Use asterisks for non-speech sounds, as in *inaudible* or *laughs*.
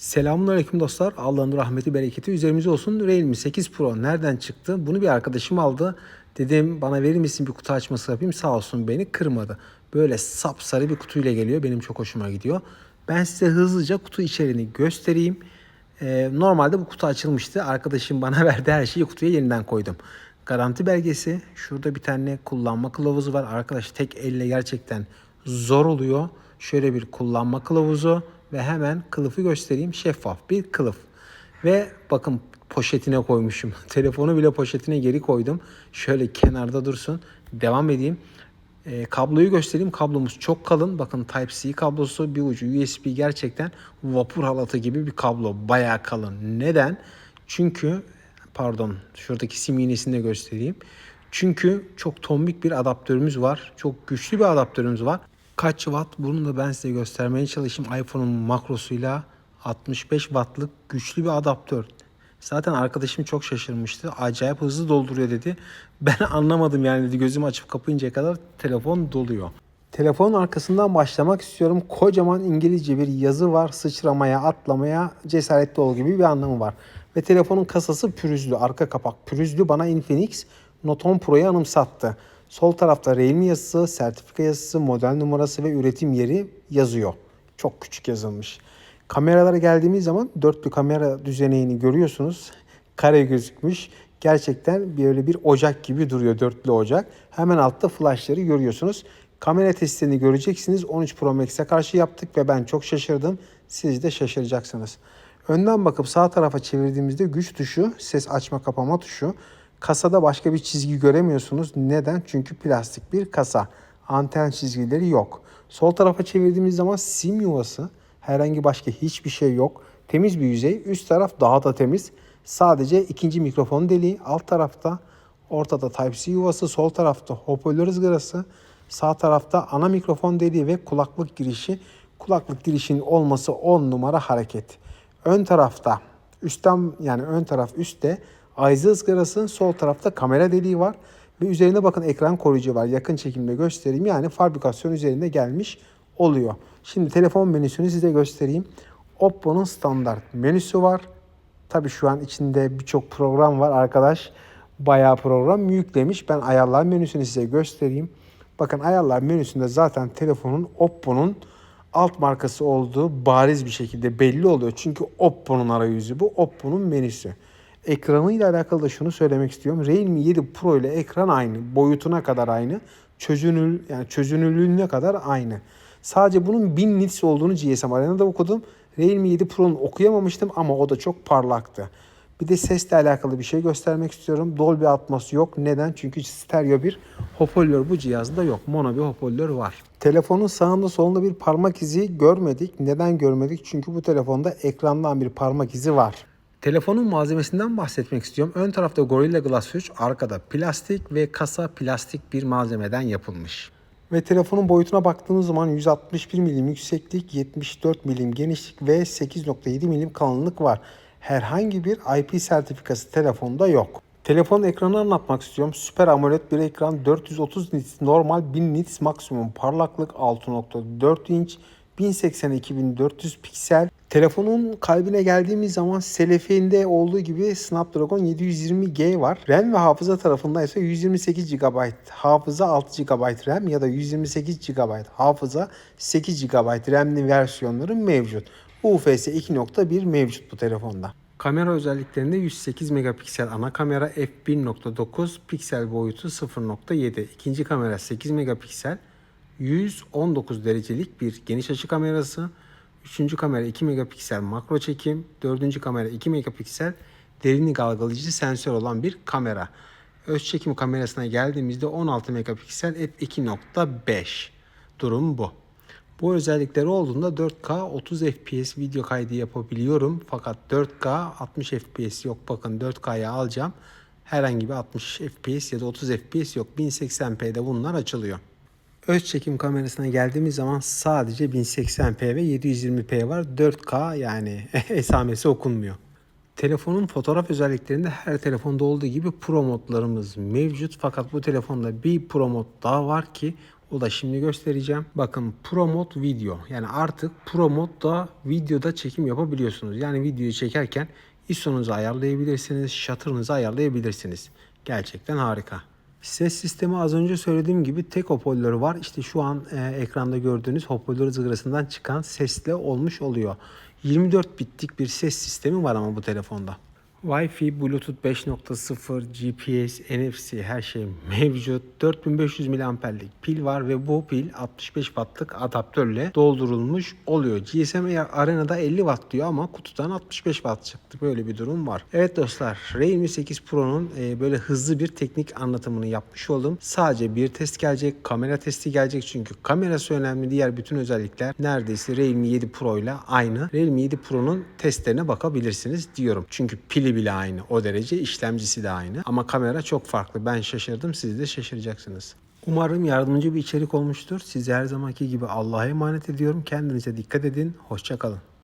Selamünaleyküm dostlar. Allah'ın rahmeti, bereketi üzerimize olsun. Realme 8 Pro nereden çıktı? Bunu bir arkadaşım aldı. Dedim bana verir misin bir kutu açması yapayım. Sağ olsun beni kırmadı. Böyle sapsarı bir kutuyla geliyor. Benim çok hoşuma gidiyor. Ben size hızlıca kutu içeriğini göstereyim. Ee, normalde bu kutu açılmıştı. Arkadaşım bana *laughs* verdi her şeyi kutuya yeniden koydum. Garanti belgesi. Şurada bir tane kullanma kılavuzu var. Arkadaş tek elle gerçekten zor oluyor. Şöyle bir kullanma kılavuzu ve hemen kılıfı göstereyim. Şeffaf bir kılıf. Ve bakın poşetine koymuşum. *laughs* Telefonu bile poşetine geri koydum. Şöyle kenarda dursun. Devam edeyim. E, kabloyu göstereyim. Kablomuz çok kalın. Bakın Type-C kablosu bir ucu USB gerçekten vapur halatı gibi bir kablo. Bayağı kalın. Neden? Çünkü pardon şuradaki sim iğnesini de göstereyim. Çünkü çok tombik bir adaptörümüz var. Çok güçlü bir adaptörümüz var. Kaç watt bunu da ben size göstermeye çalışayım. iPhone'un makrosuyla 65 wattlık güçlü bir adaptör. Zaten arkadaşım çok şaşırmıştı. Acayip hızlı dolduruyor dedi. *laughs* Ben anlamadım yani dedi. Gözümü açıp kapayıncaya kadar telefon doluyor. Telefonun arkasından başlamak istiyorum. Kocaman İngilizce bir yazı var. Sıçramaya, atlamaya cesaretli ol gibi bir anlamı var. Ve telefonun kasası pürüzlü. Arka kapak pürüzlü. Bana Infinix Note 10 Pro'yu anımsattı. Sol tarafta Realme yazısı, sertifika yazısı, model numarası ve üretim yeri yazıyor. Çok küçük yazılmış. Kameralara geldiğimiz zaman dörtlü kamera düzeneğini görüyorsunuz. Kare gözükmüş. Gerçekten böyle bir ocak gibi duruyor dörtlü ocak. Hemen altta flashları görüyorsunuz. Kamera testlerini göreceksiniz. 13 Pro Max'e karşı yaptık ve ben çok şaşırdım. Siz de şaşıracaksınız. Önden bakıp sağ tarafa çevirdiğimizde güç tuşu, ses açma kapama tuşu. Kasada başka bir çizgi göremiyorsunuz. Neden? Çünkü plastik bir kasa. Anten çizgileri yok. Sol tarafa çevirdiğimiz zaman sim yuvası. Herhangi başka hiçbir şey yok. Temiz bir yüzey. Üst taraf daha da temiz. Sadece ikinci mikrofon deliği. Alt tarafta ortada Type-C yuvası. Sol tarafta hoparlör ızgarası. Sağ tarafta ana mikrofon deliği ve kulaklık girişi. Kulaklık girişinin olması 10 numara hareket. Ön tarafta üstten yani ön taraf üstte Ayza ızgarası sol tarafta kamera deliği var. Ve üzerinde bakın ekran koruyucu var. Yakın çekimde göstereyim. Yani fabrikasyon üzerinde gelmiş oluyor. Şimdi telefon menüsünü size göstereyim. Oppo'nun standart menüsü var. Tabi şu an içinde birçok program var arkadaş. Bayağı program yüklemiş. Ben ayarlar menüsünü size göstereyim. Bakın ayarlar menüsünde zaten telefonun Oppo'nun alt markası olduğu bariz bir şekilde belli oluyor. Çünkü Oppo'nun arayüzü bu. Oppo'nun menüsü. Ekranıyla alakalı da şunu söylemek istiyorum. Realme 7 Pro ile ekran aynı. Boyutuna kadar aynı. Çözünür, yani çözünürlüğüne kadar aynı. Sadece bunun 1000 nits olduğunu GSM Arena'da okudum. Realme 7 Pro'nun okuyamamıştım ama o da çok parlaktı. Bir de sesle alakalı bir şey göstermek istiyorum. Dolby Atmos yok. Neden? Çünkü stereo bir hoparlör bu cihazda yok. Mono bir hoparlör var. Telefonun sağında solunda bir parmak izi görmedik. Neden görmedik? Çünkü bu telefonda ekrandan bir parmak izi var. Telefonun malzemesinden bahsetmek istiyorum. Ön tarafta Gorilla Glass 3, arkada plastik ve kasa plastik bir malzemeden yapılmış. Ve telefonun boyutuna baktığımız zaman 161 milim yükseklik, 74 milim genişlik ve 8.7 milim kalınlık var. Herhangi bir IP sertifikası telefonda yok. Telefonun ekranı anlatmak istiyorum. Süper AMOLED bir ekran 430 nits normal 1000 nits maksimum parlaklık 6.4 inç 1080-2400 piksel. Telefonun kalbine geldiğimiz zaman Selefi'inde olduğu gibi Snapdragon 720G var. RAM ve hafıza tarafında ise 128 GB hafıza 6 GB RAM ya da 128 GB hafıza 8 GB RAM'li versiyonları mevcut. UFS 2.1 mevcut bu telefonda. Kamera özelliklerinde 108 megapiksel ana kamera f1.9 piksel boyutu 0.7. İkinci kamera 8 megapiksel 119 derecelik bir geniş açı kamerası. Üçüncü kamera 2 megapiksel makro çekim. Dördüncü kamera 2 megapiksel derinlik algılayıcı sensör olan bir kamera. Öz çekim kamerasına geldiğimizde 16 megapiksel f2.5 durum bu. Bu özellikleri olduğunda 4K 30 FPS video kaydı yapabiliyorum. Fakat 4K 60 FPS yok. Bakın 4K'ya alacağım. Herhangi bir 60 FPS ya da 30 FPS yok. 1080p'de bunlar açılıyor. Öz çekim kamerasına geldiğimiz zaman sadece 1080p ve 720p var. 4K yani *laughs* esamesi okunmuyor. Telefonun fotoğraf özelliklerinde her telefonda olduğu gibi Pro modlarımız mevcut. Fakat bu telefonda bir Pro mod daha var ki o da şimdi göstereceğim. Bakın Pro Mod Video. Yani artık Pro Mod'da videoda çekim yapabiliyorsunuz. Yani videoyu çekerken ISO'nuzu ayarlayabilirsiniz, shutter'ınızı ayarlayabilirsiniz. Gerçekten harika. Ses sistemi az önce söylediğim gibi tek hoparlörü var. İşte şu an e, ekranda gördüğünüz hoparlör ızgarasından çıkan sesle olmuş oluyor. 24 bitlik bir ses sistemi var ama bu telefonda. Wi-Fi, Bluetooth 5.0, GPS, NFC her şey mevcut. 4500 miliamperlik pil var ve bu pil 65 wattlık adaptörle doldurulmuş oluyor. GSM Arena'da 50 watt diyor ama kutudan 65 watt çıktı. Böyle bir durum var. Evet dostlar Realme 8 Pro'nun e, böyle hızlı bir teknik anlatımını yapmış oldum. Sadece bir test gelecek. Kamera testi gelecek çünkü kamerası önemli. Diğer bütün özellikler neredeyse Realme 7 Pro ile aynı. Realme 7 Pro'nun testlerine bakabilirsiniz diyorum. Çünkü pili bile aynı. O derece işlemcisi de aynı. Ama kamera çok farklı. Ben şaşırdım. Siz de şaşıracaksınız. Umarım yardımcı bir içerik olmuştur. Sizi her zamanki gibi Allah'a emanet ediyorum. Kendinize dikkat edin. Hoşçakalın.